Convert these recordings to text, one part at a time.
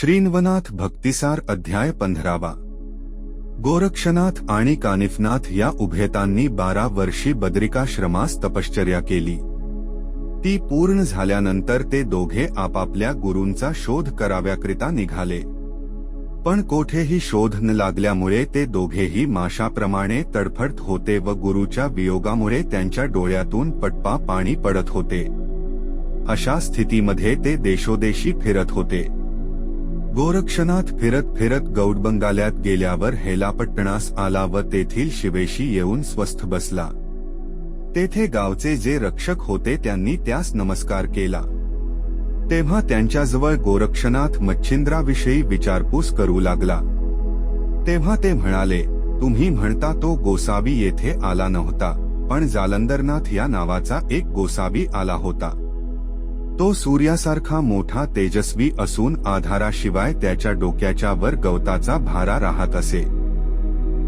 श्रीन्वनाथ भक्तिसार अध्याय पंधरावा. गोरक्षनाथ आणि कानिफनाथ या उभयतांनी बारा वर्षी बद्रिकाश्रमास तपश्चर्या केली. ती पूर्ण झाल्यानंतर ते दोघे आपापल्या गुरूंचा शोध कराव्याकरिता निघाले. पण कोठेही शोध न लागल्यामुळे ते दोघेही माशाप्रमाणे तडफडत होते व गुरूच्या वियोगामुळे त्यांच्या डोळ्यातून पटपा पाणी पडत होते. अशा स्थितीमध्ये ते देशोदेशी फिरत होते. गोरक्षनाथ फिरत फिरत गौडबंगाल्यात गेल्यावर हेलापट्टणास आला व तेथील शिवेशी येऊन स्वस्थ बसला. तेथे गावचे जे रक्षक होते त्यांनी त्यास नमस्कार केला. तेव्हा त्यांच्याजवळ गोरक्षनाथ मच्छिंद्राविषयी विचारपूस करू लागला. तेव्हा ते म्हणाले तुम्ही म्हणता तो गोसावी येथे आला नव्हता पण जालंदरनाथ या नावाचा एक गोसावी आला होता. तो सूर्यासारखा मोठा तेजस्वी असून आधाराशिवाय त्याच्या डोक्याच्या वर गवताचा भारा राहत असे.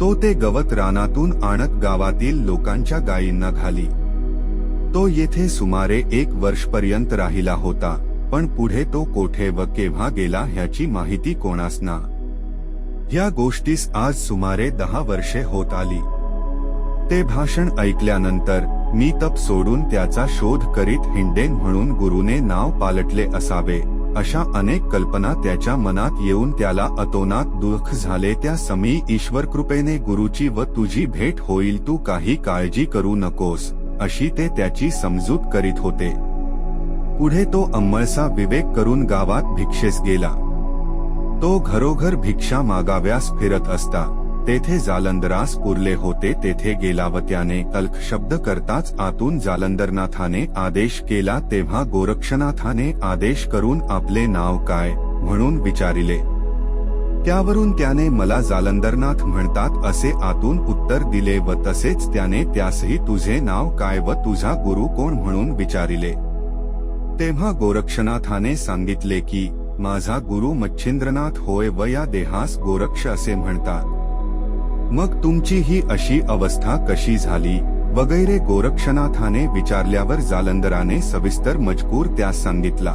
तो ते गवत रानातून आणत गावातील लोकांच्या गायींना घाली. तो येथे सुमारे एक वर्षपर्यंत राहिला होता पण पुढे तो कोठे व केव्हा गेला ह्याची माहिती कोणास ना. ह्या गोष्टीस आज सुमारे दहा वर्षे होत आली. ते भाषण ऐकल्यानंतर मी तप सोडून त्याचा शोध करीत हिंडेन म्हणून गुरुने नाव पालटले असावे अशा अनेक कल्पना त्याच्या मनात येऊन त्याला अतोनात दुःख झाले. त्या समी ईश्वर कृपेने गुरुची व तुझी भेट होईल. तू काही काळजी करू नकोस अशी ते त्याची समजूत करीत होते. पुढे तो अंमळसा विवेक करून गावात भिक्षेस गेला. तो घरोघर भिक्षा मागाव्यास फिरत असता. तेथे जालंदरास पुरले होते तेथे गेला व त्याने अल्ख शब्द करताच आतून जालंदरनाथाने आदेश केला तेव्हा गोरक्षनाथाने आदेश करून आपले नाव काय म्हणून विचारिले. त्यावरून त्याने मला जालंदरनाथ म्हणतात असे आतून उत्तर दिले व तसेच त्याने त्यासही तुझे नाव काय व तुझा गुरु कोण म्हणून विचारिले. तेव्हा गोरक्षनाथाने सांगितले की माझा गुरु मच्छिंद्रनाथ होय व या देहास गोरक्ष असे म्हणतात. मग तुमची ही अशी अवस्था कशी झाली? वगैरे गोरक्षनाथाने विचारल्यावर जालंदराने सविस्तर मजकूर त्यास सांगितला.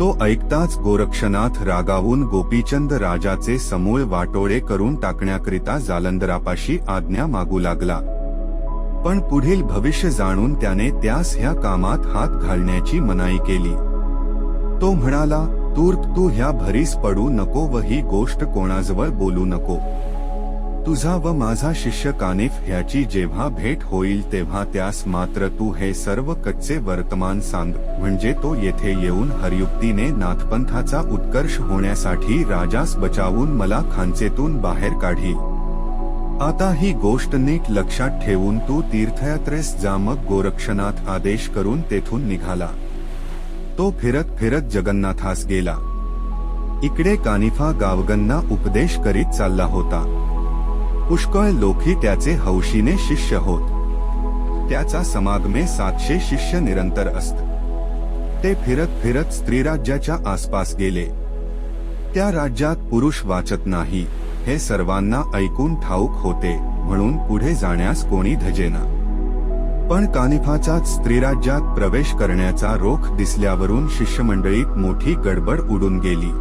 तो ऐकताच गोरक्षनाथ रागावून गोपीचंद राजाचे समूळ वाटोळे करून टाकण्याकरिता जालंदरापाशी आज्ञा मागू लागला. पण पुढील भविष्य जाणून त्याने त्यास ह्या कामात हात घालण्याची मनाई केली. तो म्हणाला तूर्त तू ह्या भरीस पडू नको व ही गोष्ट कोणाजवळ बोलू नको. तुझा व माझा शिष्य कानिफ ह्याची जेव्हा भेट होईल तेव्हा त्यास मात्र तू हे सर्व कच्चे वर्तमान सांग म्हणजे तो येथे येऊन हरयुक्तीने नाथपंथाचा उत्कर्ष होण्यासाठी राजास बचावून मला खांचेतून बाहेर काढी. आता ही गोष्ट नीट लक्षात ठेवून तू तीर्थयात्रेस जामक गोरक्षनाथ आदेश करून तेथून निघाला. तो फिरत फिरत जगन्नाथास गेला. इकडे कानिफा गावगंना उपदेश करीत चालला होता. पुष्कळ लोकही त्याचे हौशीने शिष्य होत. त्याचा समागमे सातशे शिष्य निरंतर असत. ते फिरत फिरत स्त्रीराज्याच्या आसपास गेले. त्या राज्यात पुरुष वाचत नाही हे सर्वांना ऐकून ठाऊक होते म्हणून पुढे जाण्यास कोणी धजेना. पण कानिफाचाच स्त्रीराज्यात प्रवेश करण्याचा रोख दिसल्यावरून शिष्यमंडळीत मोठी गडबड उडून गेली.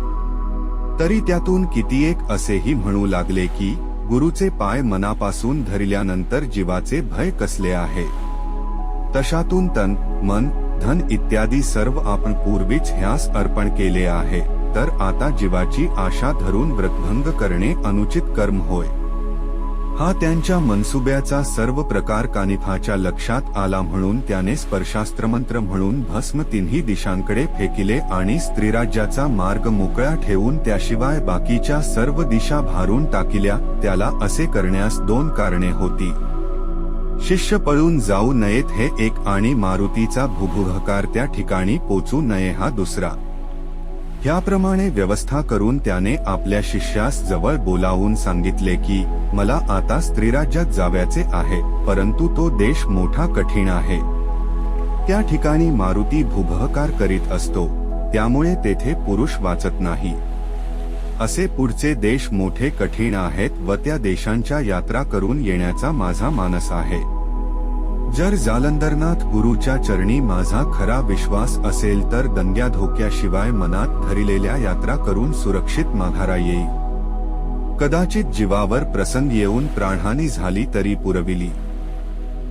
तरी त्यातून कितीएक असेही म्हणू लागले की गुरुचे पाय मनापासून धरल्यानंतर जीवाचे भय कसले आहे? तशातून तन मन धन इत्यादी सर्व आपण पूर्वीच ह्यास अर्पण केले आहे. तर आता जीवाची आशा धरून व्रतभंग करणे अनुचित कर्म होय. हा त्यांच्या मनसुब्याचा सर्व प्रकार कानिफाच्या लक्षात आला म्हणून त्याने स्पर्शास्त्रमंत्र म्हणून भस्म तिन्ही दिशांकडे फेकिले आणि स्त्रीराज्याचा मार्ग मोकळा ठेवून त्याशिवाय बाकीच्या सर्व दिशा भारून टाकिल्या त्याला असे करण्यास दोन कारणे होती. शिष्य पळून जाऊ नयेत हे एक आणि मारुतीचा भुभुहकार त्या ठिकाणी पोचू नये हा दुसरा. याप्रमाणे व्यवस्था करून त्याने आपल्या शिष्यास जवळ बोलावून सांगितले की मला आता स्त्रीराज्यात जाव्याचे आहे परंतु तो देश मोठा कठीण आहे. त्या ठिकाणी मारुती भूभहकार करीत असतो त्यामुळे तेथे पुरुष वाचत नाही. असे पुढचे देश मोठे कठीण आहेत व त्या देशांच्या यात्रा करून येण्याचा माझा मानस आहे. जर जालंधरनाथ गुरुच्या चरणी माझा खरा विश्वास असेल तर दंग्या धोक्याशिवाय मनात धरिलेल्या यात्रा करून सुरक्षित माघारा येईल कदाचित जीवावर प्रसंग येऊन प्राणहानी झाली तरी पुरविली.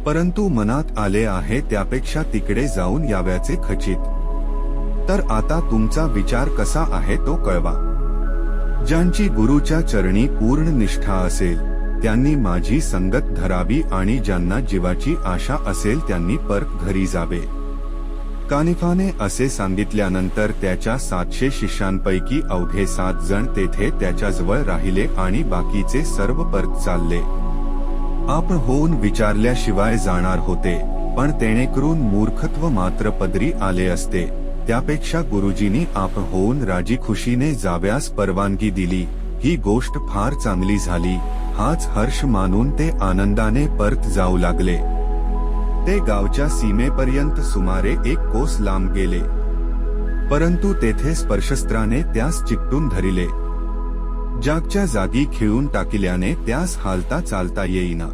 परंतु मनात आले आहे त्यापेक्षा तिकडे जाऊन याव्याचे खचित. तर आता तुमचा विचार कसा आहे तो कळवा. ज्यांची गुरुच्या चरणी पूर्ण निष्ठा असेल त्यांनी माझी संगत धरावी आणि ज्यांना जीवाची आशा असेल त्यांनी परत घरी जावे. कानिफाने असे सांगितल्यानंतर त्याच्या सातशे शिष्यांपैकी अवघे सात जण तेथे त्याच्याजवळ राहिले आणि बाकीचे सर्व परत चालले. आपण होऊन विचारल्याशिवाय जाणार होते पण तेणेकरून मूर्खत्व मात्र पदरी आले असते. त्यापेक्षा गुरुजींनी आप होऊन राजी खुशीने जाव्यास परवानगी दिली. ही गोष्ट फार चांगली झाली. हाच हर्ष मानून ते आनंदाने परत जाऊ लागले. ते गावच्या सीमेपर्यंत सुमारे एक कोस लांब गेले. परंतु तेथे स्पर्शस्त्राने त्यास चिकटून धरिले. जागच्या जागी खिळून टाकिल्याने त्यास हालता चालता येईना.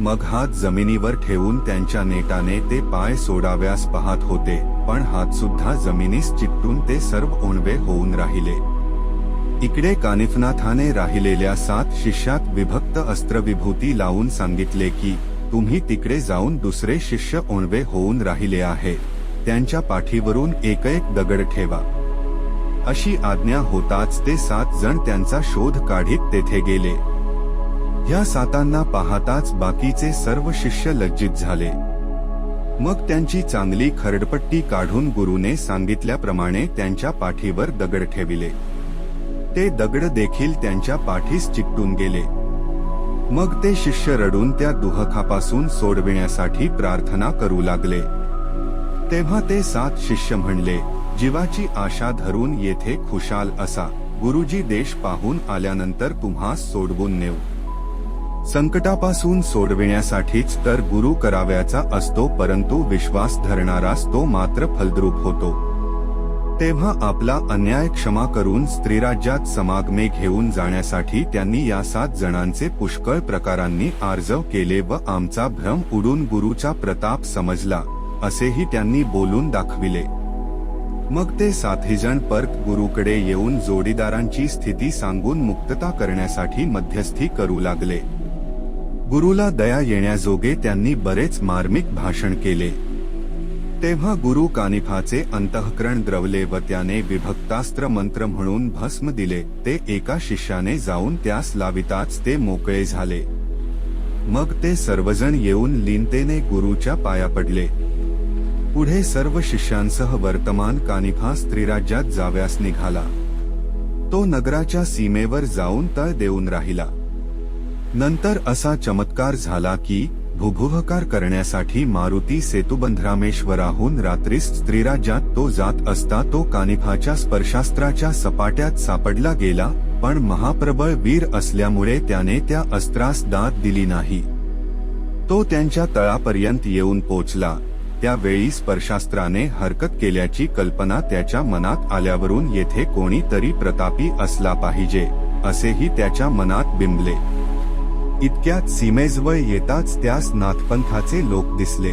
मग हात जमिनीवर ठेवून त्यांच्या नेटाने ते पाय सोडाव्यास पाहत होते पण हात सुद्धा जमिनीस चिकटून ते सर्व ओणवे होऊन राहिले. इकडे कानिफनाथाने राहिलेल्या सात शिष्यात विभक्त अस्त्रविभूती लावून सांगितले की तुम्ही तिकडे जाऊन दुसरे शिष्य ओणवे होऊन राहिले आहे. त्यांच्या पाठीवरून एक एक दगड ठेवा. अशी आज्ञा होताच ते सात जण त्यांचा शोध काढीत तेथे गेले. ह्या सातांना पाहताच बाकीचे सर्व शिष्य लज्जित झाले. मग त्यांची चांगली खरडपट्टी काढून गुरुने सांगितल्याप्रमाणे त्यांच्या पाठीवर दगड ठेविले. ते दगड देखील त्यांच्या पाठीस चिकटून गेले. मग ते शिष्य रडून त्या दुहखापासून सोडविण्यासाठी प्रार्थना करू लागले. तेव्हा ते सात शिष्य म्हणले जीवाची आशा धरून येथे खुशाल असा. गुरुजी देश पाहून आल्यानंतर तुम्हा सोडवून नेऊ. संकटापासून सोडविण्यासाठीच तर गुरु कराव्याचा असतो परंतु विश्वास धरणाराच तो मात्र फलद्रूप होतो. तेव्हा आपला अन्याय क्षमा करून स्त्रीराज्यात समागमे घेऊन जाण्यासाठी त्यांनी या सात जणांचे पुष्कळ प्रकारांनी आर्जव केले व आमचा भ्रम उडून गुरुचा प्रताप समजला असेही त्यांनी बोलून दाखविले. मग ते साथीजण परत गुरुकडे येऊन जोडीदारांची स्थिती सांगून मुक्तता करण्यासाठी मध्यस्थी करू लागले. गुरुला दया येण्याजोगे त्यांनी बरेच मार्मिक भाषण केले. तेव्हा गुरु कानिफाचे अंतःकरण द्रवले व त्याने विभक्तास्त्र मंत्र म्हणून भस्म दिले ते एका शिष्याने जाऊन त्यास लाविताच ते मोकळे झाले. मग ते सर्वजण येऊन लिनतेने गुरुच्या पाया पडले. पुढे सर्व शिष्यांसह वर्तमान कानिफा स्त्रीराज्यात जाव्यास निघाला. तो नगराच्या सीमेवर जाऊन तळ देऊन राहिला. नंतर असा चमत्कार झाला की भुभुहकार करण्यासाठी मारुती सेतुबंधरामेश्वराहून रात्रीस स्त्रीराज्यात तो जात असता तो कानिफाच्या स्पर्शास्त्राच्या सपाट्यात सापडला गेला पण महाप्रबळ वीर असल्यामुळे त्याने त्या अस्त्रास दाद दिली नाही. तो त्यांच्या तळापर्यंत येऊन पोचला. त्यावेळी स्पर्शास्त्राने हरकत केल्याची कल्पना त्याच्या मनात आल्यावरून येथे कोणीतरी प्रतापी असला पाहिजे असेही त्याच्या मनात बिंबले. इतक्यात सीमेजवळ येताच त्यास नाथपंथाचे लोक दिसले.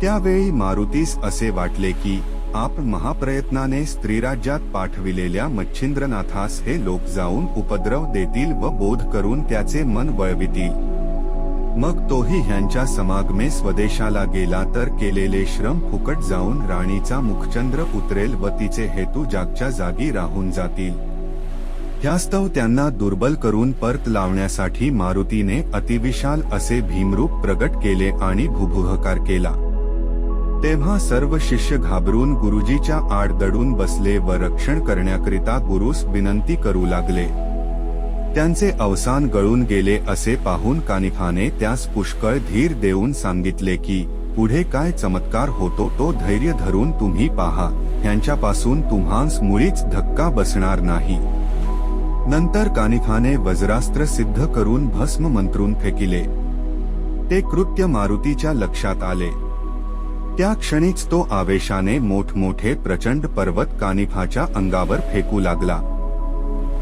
त्यावेळी मारुतीस असे वाटले की आप महाप्रयत्नाने स्त्रीराज्यात पाठविलेल्या मच्छिंद्रनाथास हे लोक जाऊन उपद्रव देतील व बोध करून त्याचे मन वळवितील. मग तोही ह्यांच्या समागमे स्वदेशाला गेला तर केलेले श्रम फुकट जाऊन राणीचा मुखचंद्र उतरेल व तिचे हेतू जागच्या जागी राहून जातील. ह्यास्तव त्यांना दुर्बल करून परत लावण्यासाठी मारुतीने अतिविशाल असे भीमरूप प्रगट केले आणि भुभुहकार केला. तेव्हा सर्व शिष्य घाबरून गुरुजीच्या आड दडून बसले व रक्षण करण्याकरिता गुरुस विनंती करू लागले. त्यांचे अवसान गळून गेले असे पाहून कानिफाने त्यास पुष्कळ धीर देऊन सांगितले की पुढे काय चमत्कार होतो तो धैर्य धरून तुम्ही पाहा. ह्यांच्यापासून तुम्हास मुळीच धक्का बसणार नाही. नंतर कानिफाने वज्रास्त्र सिद्ध करून भस्म मंत्रून फेकिले. ते कृत्य मारुतीच्या लक्षात आले. त्या क्षणीच तो आवेशाने मोठमोठे प्रचंड पर्वत कानिफाच्या अंगावर फेकू लागला.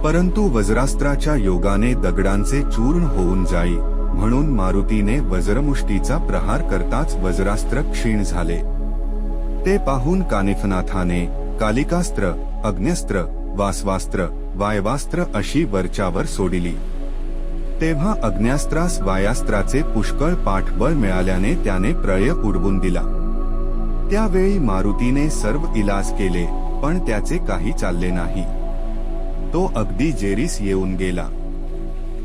परंतु वज्रास्त्राच्या योगाने दगडांचे चूर्ण होऊन जाई म्हणून मारुतीने वज्रमुष्टीचा प्रहार करताच वज्रास्त्र क्षीण झाले. ते पाहून कानिफनाथाने कालिकास्त्र अग्न्यस्त्र वासवास्त्र वायवास्त्र अशी वरच्यावर सोडिली. तेव्हा अग्न्यास्त्रास वायास्त्राचे पुष्कळ पाठबळ मिळाल्याने त्याने प्रळय उडवून दिला. त्यावेळी मारुतीने सर्व इलाज केले पण त्याचे काही चालले नाही. तो अगदी जेरीस येऊन गेला.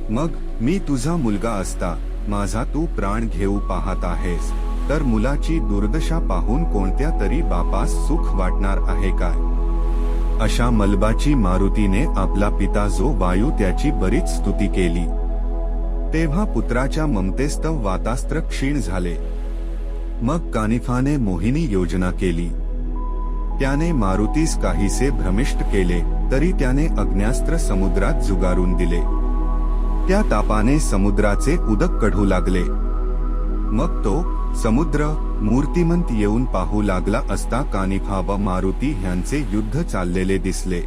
मग मी तुझा मुलगा असता माझा तू प्राण घेऊ पाहत आहेस तर मुलाची दुर्दशा पाहून कोणत्या तरी बापास सुख वाटणार आहे काय? अशा मलबाची मारुतीने आपला पिता जो वायू त्याची बरीच स्तुती केली. तेव्हा पुत्राच्या ममतेस्तव वातास्त्र क्षीण झाले. मग कानिफाने मोहिनी योजना केली. त्याने मारुतीस काहीसे भ्रमिष्ट केले तरी त्याने अग्न्यास्त्र समुद्रात जुगारून दिले. त्या तापाने समुद्राचे उदक कढू लागले. मग तो समुद्र मूर्तिमंत येऊन पाहू लागला असता कानिफा व मारुती ह्यांचे युद्ध चाललेले दिसले.